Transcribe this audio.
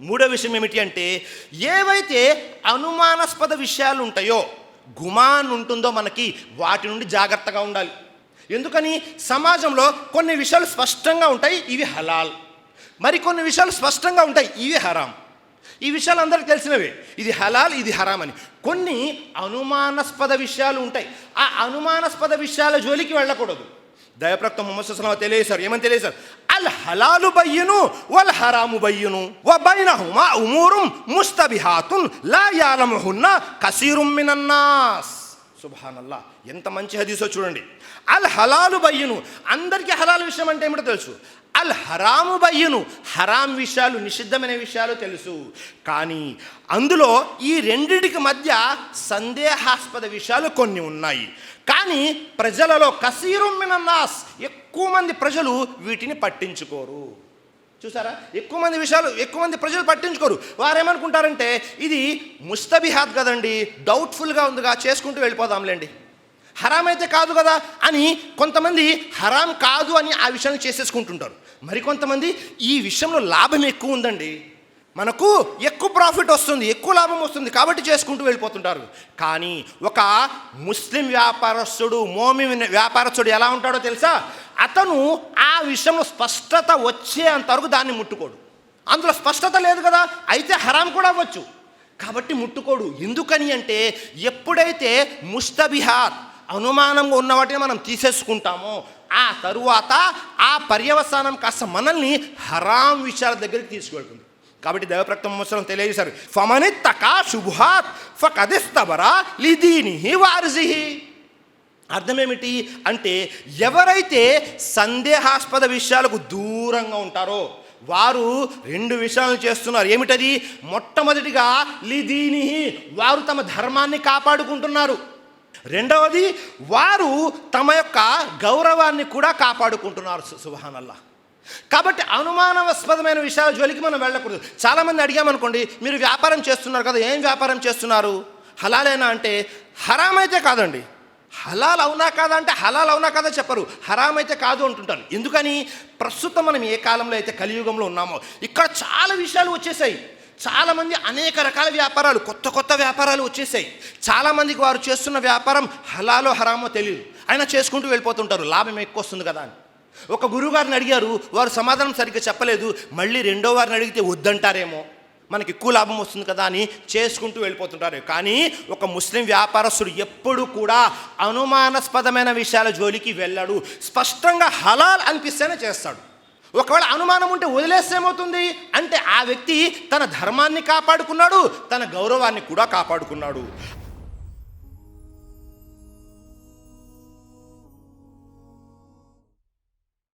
మూడో విషయం ఏమిటి అంటే ఏవైతే అనుమానాస్పద విషయాలు ఉంటాయో గుమాన్ ఉంటుందో మనకి వాటి నుండి జాగ్రత్తగా ఉండాలి. ఎందుకని? సమాజంలో కొన్ని విషయాలు స్పష్టంగా ఉంటాయి ఇవి హలాల్. మరికొన్ని విషయాలు స్పష్టంగా ఉంటాయి ఇవి హరాం. ఈ విషయాలు అందరికీ తెలిసినవే. ఇది హలాల్ ఇది హరాం అని. కొన్ని అనుమానాస్పద విషయాలు ఉంటాయి ఆ అనుమానాస్పద విషయాల జోలికి వెళ్ళకూడదు. దయప్రక్త ముహమ్మద్ సల్లాం తెలియజేశారు ఏమని తెలియజేశారు الحلال بين والحرام بين وبينهما أمور مشتبهات لا يعلمهن كثير من الناس. సుభానల్లా ఎంత మంచి హదీసో చూడండి. అల్ హలాలు బయ్యను. అందరికీ హలాల్ విషయం అంటే ఏమిటో తెలుసు? అల్ హరాము బయ్యను. హరాం విషయాలు నిషిద్ధమైన విషయాలు తెలుసు. కానీ అందులో ఈ రెండిటికి మధ్య సందేహాస్పద విషయాలు కొన్ని ఉన్నాయి. కానీ ప్రజలలో కసీరం ఎక్కువ మంది ప్రజలు వీటిని పట్టించుకోరు. చూసారా? ఎక్కువ మంది విషయాలు ఎక్కువ మంది ప్రజలు పట్టించుకోరు. వారు ఏమనుకుంటారంటే ఇది ముస్తబిహాత్ కదండి డౌట్ఫుల్గా ఉందిగా చేసుకుంటూ వెళ్ళిపోదాంలేండి. హరామ్ అయితే కాదు కదా అని కొంతమంది హరాం కాదు అని ఆ విషయాన్ని చేసేసుకుంటుంటారు. మరికొంతమంది ఈ విషయంలో లాభం ఎక్కువ ఉందండి. మనకు ఎక్కువ ప్రాఫిట్ వస్తుంది ఎక్కువ లాభం వస్తుంది కాబట్టి చేసుకుంటూ వెళ్ళిపోతుంటారు. కానీ ఒక ముస్లిం వ్యాపారస్తుడు మోమి వ్యాపారస్తుడు ఎలా ఉంటాడో తెలుసా? అతను ఆ విషయంలో స్పష్టత వచ్చేంత వరకు దాన్ని ముట్టుకోడు. అందులో స్పష్టత లేదు కదా అయితే హరాం కూడా అవ్వచ్చు. కాబట్టి ముట్టుకోడు. ఎందుకని అంటే ఎప్పుడైతే ముస్తబిహార్ అనుమానంగా ఉన్న వాటిని మనం తీసేసుకుంటామో ఆ తరువాత ఆ పర్యవసానం కాస్త మనల్ని హరాం విషయాల దగ్గరికి తీసుకువెళ్తుంది కాబట్టి దైవప్రక్త ముసలం తెలియజేశారు. ఫమని తకా శుభాత్ ఫకదిస్తబరా లిదీనిహి వారిజిహి అర్థమేమిటి అంటే ఎవరైతే సందేహాస్పద విషయాలకు దూరంగా ఉంటారో వారు రెండు విషయాలను చేస్తున్నారు. ఏమిటది? మొట్టమొదటిగా లిదీని వారు తమ ధర్మాన్ని కాపాడుకుంటున్నారు. రెండవది వారు తమ యొక్క గౌరవాన్ని కూడా కాపాడుకుంటున్నారు సుభానల్లా. కాబట్టి అనుమానాస్పదమైన విషయాల జోలికి మనం వెళ్ళకూడదు. చాలామంది అడిగామనుకోండి మీరు వ్యాపారం చేస్తున్నారు కదా ఏం వ్యాపారం చేస్తున్నారు? హలాలేనా అంటే హరామైతే కాదండి. హలాల్ అవునా కాదా అంటే హలాల్ అవునా కాదా చెప్పరు. హరామ్ అయితే కాదు అంటుంటారు. ఎందుకని? ప్రస్తుతం మనం ఏ కాలంలో అయితే కలియుగంలో ఉన్నామో ఇక్కడ చాలా విషయాలు వచ్చేసాయి. చాలామంది అనేక రకాల వ్యాపారాలు కొత్త కొత్త వ్యాపారాలు వచ్చేసాయి. చాలామందికి వారు చేస్తున్న వ్యాపారం హలాలో హరామో తెలియదు అయినా చేసుకుంటూ వెళ్ళిపోతుంటారు. లాభం ఎక్కువ వస్తుంది కదా అని. ఒక గురువు గారిని అడిగారు వారు సమాధానం సరిగ్గా చెప్పలేదు. మళ్ళీ రెండో వారిని అడిగితే వద్దంటారేమో. మనకి ఎక్కువ లాభం వస్తుంది కదా అని చేసుకుంటూ వెళ్ళిపోతుంటారు. కానీ ఒక ముస్లిం వ్యాపారస్తుడు ఎప్పుడు కూడా అనుమానాస్పదమైన విషయాల జోలికి వెళ్ళాడు. స్పష్టంగా హలాల్ అనిపిస్తేనే చేస్తాడు. ఒకవేళ అనుమానం ఉంటే వదిలేస్తే ఏమవుతుంది? అంటే ఆ వ్యక్తి తన ధర్మాన్ని కాపాడుకున్నాడు తన గౌరవాన్ని కూడా కాపాడుకున్నాడు.